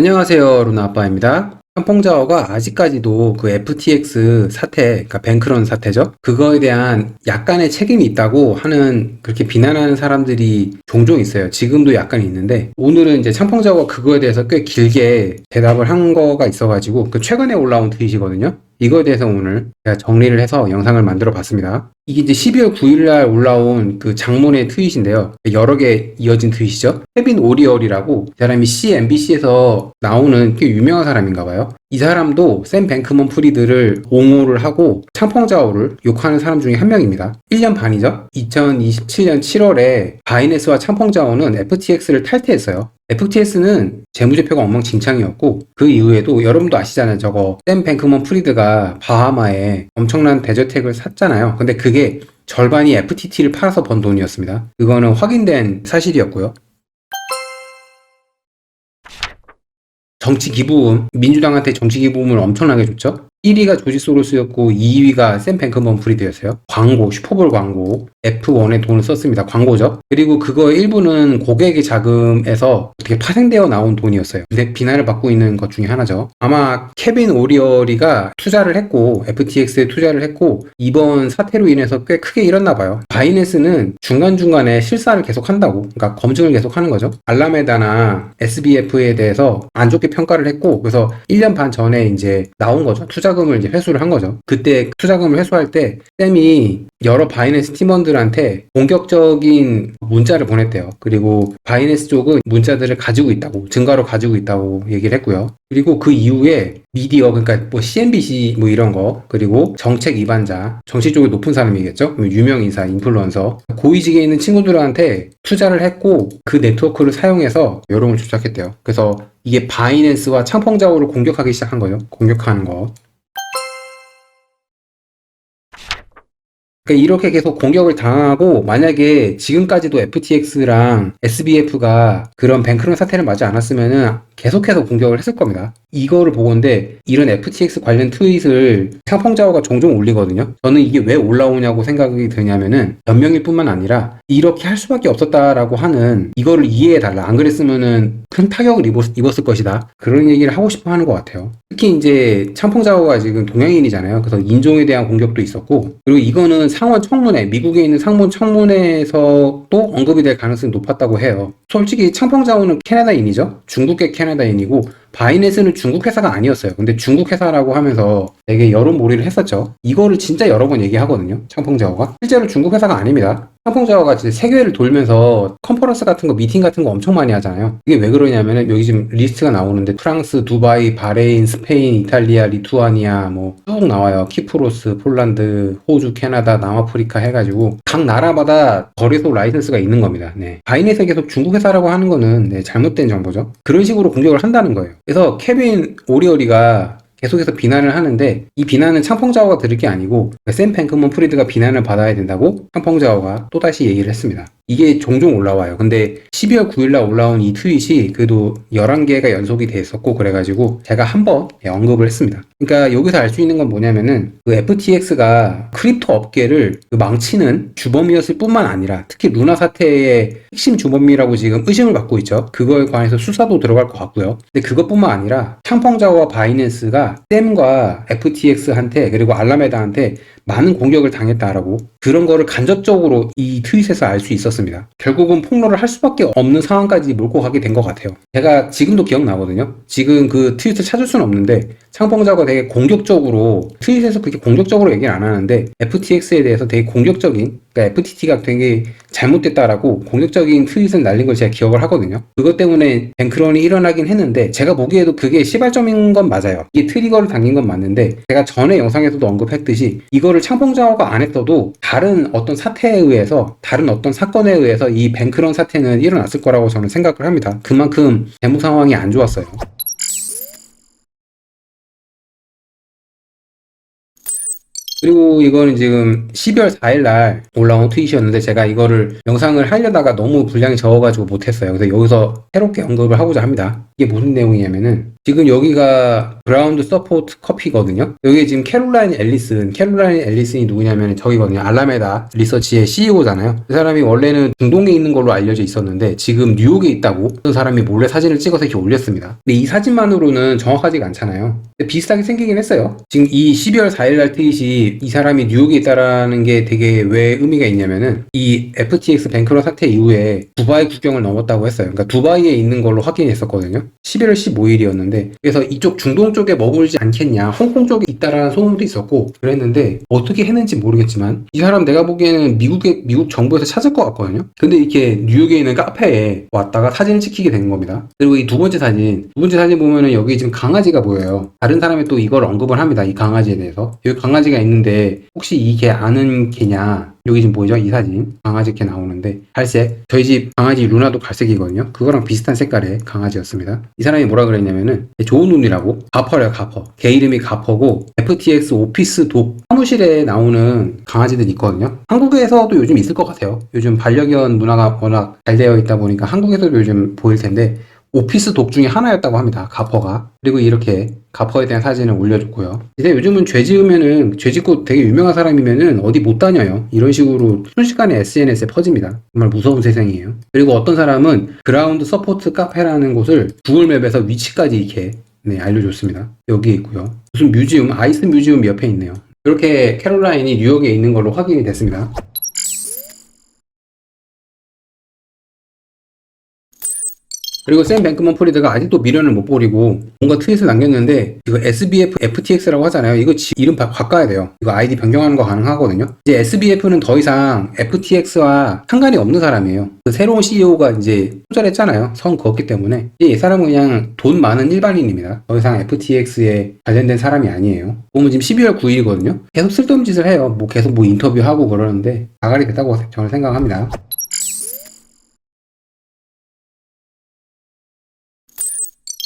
안녕하세요 루나 아빠입니다. 삼풍자어가 아직까지도 그 FTX 사태, 그러니까 뱅크런 사태죠. 그거에 대한 약간의 책임이 있다고 하는 그렇게 비난하는 사람들이 종종 있어요. 지금도 약간 있는데 오늘은 이제 삼풍자어가 그거에 대해서 꽤 길게 대답을 한 거가 있어가지고 그 최근에 올라온 트윗이거든요. 이거에 대해서 오늘 제가 정리를 해서 영상을 만들어 봤습니다. 이게 이제 12월 9일 날 올라온 그 장문의 트윗인데요. 여러 개 이어진 트윗이죠. 케빈 오리얼이라고 이 사람이 CNBC에서 나오는 꽤 유명한 사람인가 봐요. 이 사람도 샘 뱅크먼 프리드를 옹호를 하고 창펑자오를 욕하는 사람 중에 한 명입니다. 1년 반이죠. 2027년 7월에 바이낸스와 창펑자오는 FTX를 탈퇴했어요. FTS는 재무제표가 엉망진창이었고 그 이후에도 여러분도 아시잖아요. 저거 샘 뱅크먼 프리드가 바하마에 엄청난 대저택을 샀잖아요. 근데 그게 절반이 FTT를 팔아서 번 돈이었습니다. 그거는 확인된 사실이었고요. 정치 기부금, 민주당한테 정치 기부금을 엄청나게 줬죠. 1위가 조지 소로스였고 2위가 샘 뱅크먼 프리드였어요. 광고, 슈퍼볼 광고, F1에 돈을 썼습니다. 광고죠. 그리고 그거 일부는 고객의 자금에서 어떻게 파생되어 나온 돈이었어요. 근데 비난을 받고 있는 것 중에 하나죠. 아마 케빈 오리어리가 투자를 했고 FTX에 투자를 했고 이번 사태로 인해서 꽤 크게 일었나 봐요. 바이낸스는 중간중간에 실사를 계속 한다고, 그러니까 검증을 계속 하는 거죠. 알라메다나 SBF에 대해서 안 좋게 평가를 했고 그래서 1년 반 전에 이제 나온 거죠. 투자 금을 이제 회수를 한 거죠. 그때 투자금을 회수할 때 쌤이 여러 바이낸스 팀원들한테 공격적인 문자를 보냈대요. 그리고 바이낸스 쪽은 문자들을 가지고 있다고 증거로 가지고 있다고 얘기를 했고요. 그리고 그 이후에 미디어 그러니까 뭐 CNBC 뭐 이런 거 그리고 정책 위반자 정치 쪽에 높은 사람이겠죠 뭐 유명 인사 인플루언서 고위직에 있는 친구들한테 투자를 했고 그 네트워크를 사용해서 여론을 조작했대요 그래서 이게 바이낸스와 창펑자오를 공격하기 시작한 거예요 공격하는 거 그러니까 이렇게 계속 공격을 당하고 만약에 지금까지도 FTX랑 SBF가 그런 뱅크런 사태를 맞지 않았으면은 계속해서 공격을 했을 겁니다. 이거를 보건데 이런 FTX 관련 트윗을 창펑자오가 종종 올리거든요. 저는 이게 왜 올라오냐고 생각이 드냐면은 변명일 뿐만 아니라 이렇게 할 수밖에 없었다라고 하는 이거를 이해해달라. 안 그랬으면은 큰 타격을 입었, 입었을 것이다. 그런 얘기를 하고 싶어 하는 것 같아요. 특히 이제 창펑자오가 지금 동양인이잖아요. 그래서 인종에 대한 공격도 있었고 그리고 이거는 상원 청문회, 미국에 있는 상원 청문회에서도 언급이 될 가능성이 높았다고 해요. 솔직히 창펑자오는 캐나다인이죠. 중국계 캐나다인이고 바이낸스는 중국 회사가 아니었어요. 근데 중국 회사라고 하면서 되게 여론몰이를 했었죠. 이거를 진짜 여러 번 얘기하거든요. 창펑자오가. 실제로 중국 회사가 아닙니다. 창펑자오가 진짜 세계를 돌면서 컨퍼런스 같은 거, 미팅 같은 거 엄청 많이 하잖아요. 이게 왜 그러냐면은 여기 지금 리스트가 나오는데 프랑스, 두바이, 바레인, 스페인, 이탈리아, 리투아니아 뭐 쭉 나와요. 키프로스, 폴란드, 호주, 캐나다, 남아프리카 해가지고 각 나라마다 거래소 라이선스가 있는 겁니다. 네. 바이낸스 계속 중국 회사라고 하는 거는 네, 잘못된 정보죠. 그런 식으로 공격을 한다는 거예요. 그래서 케빈 오리어리가 계속해서 비난을 하는데 이 비난은 창펑자오가 들을 게 아니고 샘 팽크먼 프리드가 비난을 받아야 된다고 창펑자오가 또다시 얘기를 했습니다. 이게 종종 올라와요. 근데 12월 9일날 올라온 이 트윗이 그래도 11개가 연속이 돼 있었고 그래가지고 제가 한번 언급을 했습니다. 그러니까 여기서 알 수 있는 건 뭐냐면은 그 FTX가 크립토 업계를 그 망치는 주범이었을 뿐만 아니라 특히 루나 사태의 핵심 주범이라고 지금 의심을 받고 있죠. 그거에 관해서 수사도 들어갈 것 같고요. 근데 그것뿐만 아니라 창펑자와 바이낸스 가 댐과 FTX한테 그리고 알라메다한테 많은 공격을 당했다라고 그런 거를 간접적으로 이 트윗에서 알 수 있었습니다. 결국은 폭로를 할 수밖에 없는 상황까지 몰고 가게 된 것 같아요. 제가 지금도 기억나거든요. 지금 그 트윗을 찾을 수는 없는데 창펑자가 되게 공격적으로 트윗에서 그렇게 공격적으로 얘기를 안 하는데 FTX에 대해서 되게 공격적인 그러니까 FTT가 되게 잘못됐다라고 공격적인 트윗을 날린 걸 제가 기억을 하거든요. 그것 때문에 뱅크런이 일어나긴 했는데 제가 보기에도 그게 시발점인 건 맞아요. 이게 트 리거를 당긴 건 맞는데 제가 전에 영상에서도 언급했듯이 이거를 창펑자가 안 했어도 다른 어떤 사태에 의해서 다른 어떤 사건에 의해서 이 뱅크런 사태는 일어났을 거라고 저는 생각을 합니다. 그만큼 재무 상황이 안 좋았어요. 그리고 이거는 지금 12월 4일 날 올라온 트윗이었는데 제가 이거를 영상을 하려다가 너무 분량이 적어가지고 못했어요. 그래서 여기서 새롭게 언급을 하고자 합니다. 이게 무슨 내용이냐면은 지금 여기가 그라운드 서포트 커피거든요. 여기 지금 캐롤라인 앨리슨, 캐롤라인 앨리슨이 누구냐면 저기거든요. 알라메다 리서치의 CEO잖아요. 그 사람이 원래는 중동에 있는 걸로 알려져 있었는데 지금 뉴욕에 있다고 그 사람이 몰래 사진을 찍어서 이렇게 올렸습니다. 근데 이 사진만으로는 정확하지가 않잖아요. 근데 비슷하게 생기긴 했어요. 지금 이 12월 4일 날 트윗이 이 사람이 뉴욕에 있다라는 게 되게 왜 의미가 있냐면은 이 FTX 뱅크런 사태 이후에 두바이 국경을 넘었다고 했어요. 그러니까 두바이에 있는 걸로 확인했었거든요. 11월 15일이었는데 그래서 이쪽 중동 쪽에 머물지 않겠냐, 홍콩 쪽에 있다라는 소문도 있었고 그랬는데 어떻게 했는지 모르겠지만 이 사람 내가 보기에는 미국의 미국 정부에서 찾을 것 같거든요. 근데 이렇게 뉴욕에 있는 카페에 왔다가 사진을 찍히게 된 겁니다. 그리고 이 두 번째 사진, 두 번째 사진 보면은 여기 지금 강아지가 보여요. 다른 사람이 또 이걸 언급을 합니다. 이 강아지에 대해서. 여기 강아지가 있는데 혹시 이게 아는 개냐? 여기 지금 보이죠? 이 사진. 강아지 이렇게 나오는데 갈색. 저희 집 강아지 루나도 갈색이거든요. 그거랑 비슷한 색깔의 강아지였습니다. 이 사람이 뭐라 그랬냐면은 좋은 눈이라고 가퍼래요, 가퍼. 개 이름이 가퍼고 FTX 오피스 독 사무실에 나오는 강아지들 있거든요. 한국에서도 요즘 있을 것 같아요. 요즘 반려견 문화가 워낙 잘 되어 있다 보니까 한국에서도 요즘 보일 텐데 오피스 독 중에 하나였다고 합니다. 가퍼가. 그리고 이렇게 가퍼에 대한 사진을 올려줬고요. 이제 요즘은 죄 지으면은 죄 짓고 되게 유명한 사람이면은 어디 못 다녀요. 이런 식으로 순식간에 SNS에 퍼집니다. 정말 무서운 세상이에요. 그리고 어떤 사람은 그라운드 서포트 카페라는 곳을 구글맵에서 위치까지 이렇게 네, 알려줬습니다. 여기 있고요. 무슨 뮤지엄, 아이스 뮤지엄 옆에 있네요. 이렇게 캐롤라인이 뉴욕에 있는 걸로 확인이 됐습니다. 그리고 샘 뱅크먼 프리드가 아직도 미련을 못 버리고 뭔가 트윗을 남겼는데 이거 SBF FTX라고 하잖아요. 이거 지- 이름 바, 바꿔야 돼요. 이거 아이디 변경하는 거 가능하거든요. 이제 SBF는 더 이상 FTX와 상관이 없는 사람이에요. 그 새로운 CEO가 이제 투자했잖아요. 성 그었기 때문에 이 사람은 그냥 돈 많은 일반인입니다. 더 이상 FTX에 관련된 사람이 아니에요. 보면 지금 12월 9일이거든요. 계속 쓸데없는 짓을 해요. 뭐 계속 뭐 인터뷰하고 그러는데 나가리 됐다고 저는 생각합니다.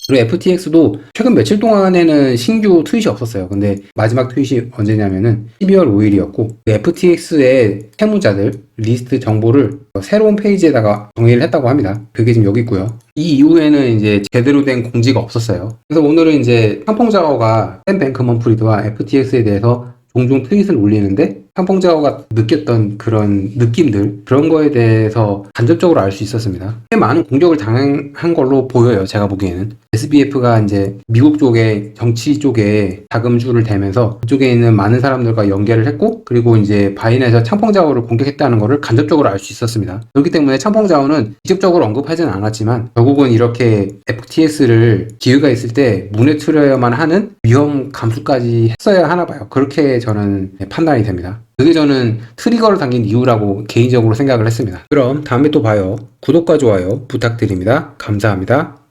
그리고 FTX도 최근 며칠 동안에는 신규 트윗이 없었어요. 근데 마지막 트윗이 언제냐면은 12월 5일이었고 FTX의 채무자들 리스트 정보를 새로운 페이지에다가 정리를 했다고 합니다. 그게 지금 여기 있고요. 이 이후에는 이제 제대로 된 공지가 없었어요. 그래서 오늘은 이제 상봉자어가 샘 뱅크먼 프리드와 FTX에 대해서 종종 트윗을 올리는데 상봉자어가 느꼈던 그런 느낌들 그런 거에 대해서 간접적으로 알 수 있었습니다. 꽤 많은 공격을 당한 걸로 보여요. 제가 보기에는 SBF가 이제 미국 쪽에 정치 쪽에 자금주를 대면서 그쪽에 있는 많은 사람들과 연계를 했고 그리고 이제 바인에서 창펑자오를 공격했다는 것을 간접적으로 알 수 있었습니다. 그렇기 때문에 창펑자오는 직접적으로 언급하지는 않았지만 결국은 이렇게 FTS를 기회가 있을 때 무너뜨려야만 하는 위험 감수까지 했어야 하나 봐요. 그렇게 저는 판단이 됩니다. 그게 저는 트리거를 당긴 이유라고 개인적으로 생각을 했습니다. 그럼 다음에 또 봐요. 구독과 좋아요 부탁드립니다. 감사합니다.